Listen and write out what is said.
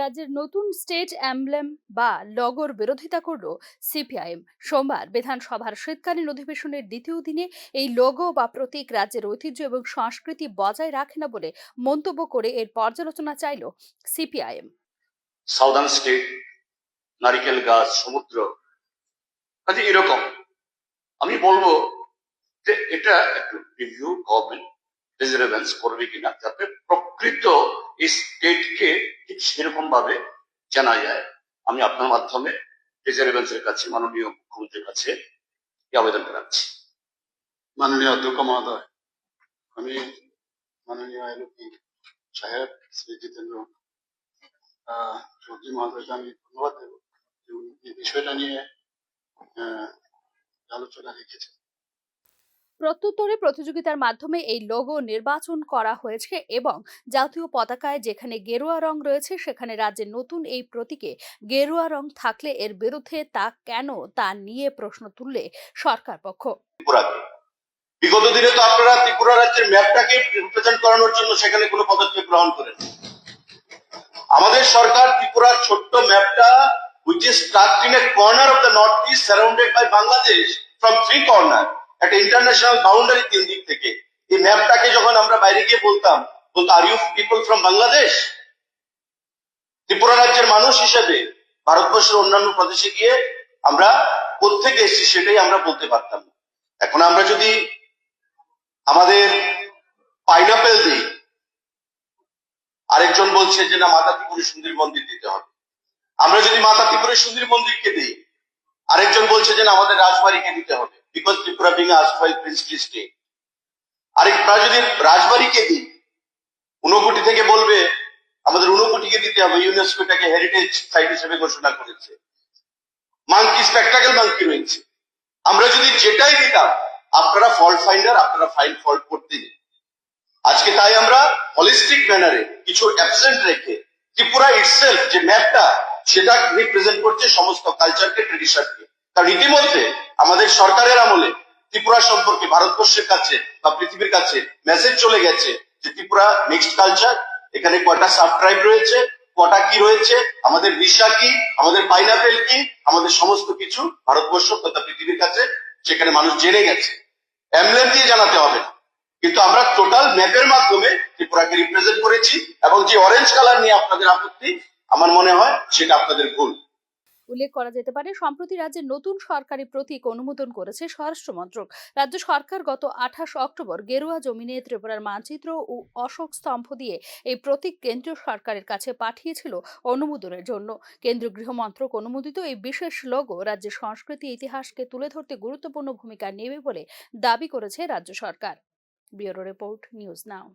রাজ্যের নতুন স্টেট অ্যাম্বলেম বা লগোর বিরোধিতা করল সিপিআইএম। সোমবার বিধানসভার শীতকালীন অধিবেশনের দ্বিতীয় দিনে এই লোগো বা প্রতীক রাজ্যের ঐতিহ্য এবং সংস্কৃতি বজায় রাখে না বলে মন্তব্য করে এর পর্যালোচনা চাইল সিপিআইএম। সাউদার্ন স্টেট, নারিকেল গাছ, সমুদ্র এরকম। আমি বলব যে এটা একটু রিভিউ গভর্নমেন্ট রিজার্ভেন্স করবে কিনা, যাতে প্রকৃত স্টেটকে ঠিক সেরকম ভাবে জানা যায়। আমি আপনার মাধ্যমে রিজার্ভেন্সের কাছে, মাননীয় মুখ্যমন্ত্রীর কাছে আবেদন রাখছি মাননীয় অধ্যক্ষ মহোদয়, আমি মাননীয় এলপি সাহেব শ্রী জিতেন্দ্র চৌধুরী মহোদয়কে আমি ধন্যবাদ দেব এই বিষয়টা নিয়ে আলোচনা রেখেছেন। প্রত্যুত্তরে প্রতিযোগিতার মাধ্যমে এই লোগো নির্বাচন করা হয়েছে এবং জাতীয় পতাকায় যেখানে গেরুয়া রং রয়েছে, সেখানে রাজ্যের নতুন এই প্রতীকে গেরুয়া রং থাকলে এর বিরুদ্ধে তা কেন তা নিয়ে প্রশ্ন তুললে সরকার পক্ষ। বিগত দিনে তো আপনারা ত্রিপুরা রাজ্যের ম্যাপটাকে রিপ্রেজেন্ট করানোর জন্য সেখানে কোনো পদক্ষেপ গ্রহণ করেন আমাদের সরকার ত্রিপুরার ছোট্ট ম্যাপটা which is stuck in a corner of the northeast, surrounded by Bangladesh, from three corner একটা ইন্টারন্যাশনাল বাউন্ডারি তিন দিক থেকে। এই ম্যাপটাকে যখন আমরা বাইরে গিয়ে বলতাম, বলতো are you people from Bangladesh Tripura রাজ্যের মানুষ হিসেবে ভারতবর্ষের অন্যান্য প্রদেশে গিয়ে আমরা কোথেকে এসেছি সেটাই আমরা বলতে পারতাম এখন আমরা যদি আমাদের পাইনাপেল দিই, আরেকজন বলছে যে, না মাতা ত্রিপুরী সুন্দরী মন্দির দিতে হবে। আমরা যদি মাতা ত্রিপুরী সুন্দরী মন্দিরকে দিই, আরেকজন বলছে যে, না, আমাদের রাজবাড়িকে দিতে হবে। Because Tripura being erstwhile princely state আরেকটা যদি রাজবাড়িকে দিই ঊনকোটি থেকে বলবে, আমাদের ঊনকোটিকে দিতে হবে। ইউনেস্কো হেরিটেজ সাইট হিসেবে ঘোষণা করেছে। মাঙ্কি স্পেকটাকেল মাঙ্কি রয়েছে। আমরা যদি যেটাই দিতাম, আপনারা ফল্ট ফাইন্ডার আপনারা ফাইন ফল্ট করতে আজকে তাই আমরা হলিস্টিক ম্যানারে কিছু অ্যাবসেন্ট রেখে ত্রিপুরা ইটসেলফ যে ম্যাপটা সেটা রিপ্রেজেন্ট করছে সমস্ত কালচারকে ট্রেডিশনকে কারণ ইতিমধ্যে আমাদের সরকারের আমলে ত্রিপুরা সম্পর্কে ভারতবর্ষের কাছে বা পৃথিবীর কাছে মেসেজ চলে গেছে যে ত্রিপুরা মিক্সড কালচার এখানে কয়টা সাব ট্রাইব রয়েছে, কটা কি রয়েছে, আমাদের ভিসা কি, আমাদের পাইনাপেল কি, আমাদের সমস্ত কিছু ভারতবর্ষ তথা পৃথিবীর কাছে সেখানে মানুষ জেনে গেছে। এমলেম দিয়ে জানাতে হবে। কিন্তু আমরা টোটাল ম্যাপের মাধ্যমে ত্রিপুরাকে রিপ্রেজেন্ট করেছি এবং যে অরেঞ্জ কালার নিয়ে আপনাদের আপত্তি, আমার মনে হয় সেটা আপনাদের ভুল। উল্লেখ করা যেতে পারে, সম্প্রতি রাজ্যের নতুন সরকারি প্রতীক অনুমোদন করেছে স্বরাষ্ট্র মন্ত্রক। রাজ্য সরকার গত আঠাশ অক্টোবর গেরুয়া জমিনে ত্রিপুরার মানচিত্র ও অশোক স্তম্ভ দিয়ে এই প্রতীক কেন্দ্রীয় সরকারের কাছে পাঠিয়েছিল অনুমোদনের জন্য। কেন্দ্রীয় গৃহমন্ত্রক অনুমোদিত এই বিশেষ লোগো রাজ্যের সংস্কৃতি, ইতিহাসকে তুলে ধরতে গুরুত্বপূর্ণ ভূমিকা নেবে বলে দাবি করেছে রাজ্য সরকার। Bureau report, news now.